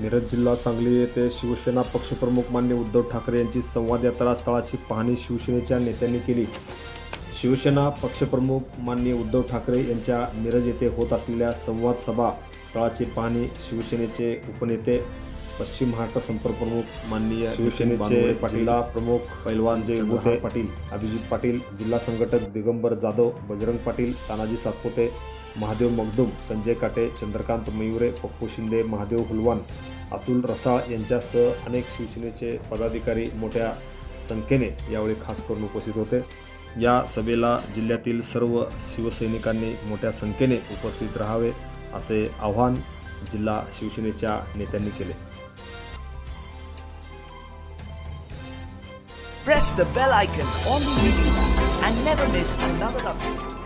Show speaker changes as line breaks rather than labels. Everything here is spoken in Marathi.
मिरज जिल्हा सांगली येथे शिवसेना पक्षप्रमुख मान्य उद्धव ठाकरे यांची संवाद यात्रा स्थळाची पाहणी शिवसेनेच्या नेत्यांनी केली. शिवसेना पक्षप्रमुख माननीय उद्धव ठाकरे यांच्या मिरज येथे होत असलेल्या संवाद सभा स्थळाची पाहणी शिवसेनेचे उपनेते पश्चिम महाराष्ट्र संपर्क प्रमुख माननीय शिवसेनेचे पाटीला प्रमुख पैलवान जय पाटील. अभिजित पाटील जिल्हा संघटक दिगंबर जाधव बजरंग पाटील तानाजी सातपुते महादेव मगदुम संजय काटे चंद्रकांत मयुरे पप्पू शिंदे महादेव हुलवान अतुल रसाळ यांच्यासह अनेक शिवसेनेचे पदाधिकारी मोठ्या संख्येने यावेळी खास करून उपस्थित होते या सभेला जिल्ह्यातील सर्व शिवसैनिकांनी मोठ्या संख्येने उपस्थित राहावे असे आव्हान जिल्हा शिवसेनेच्या नेत्यांनी केले
Press the bell icon on the YouTube and never miss another update.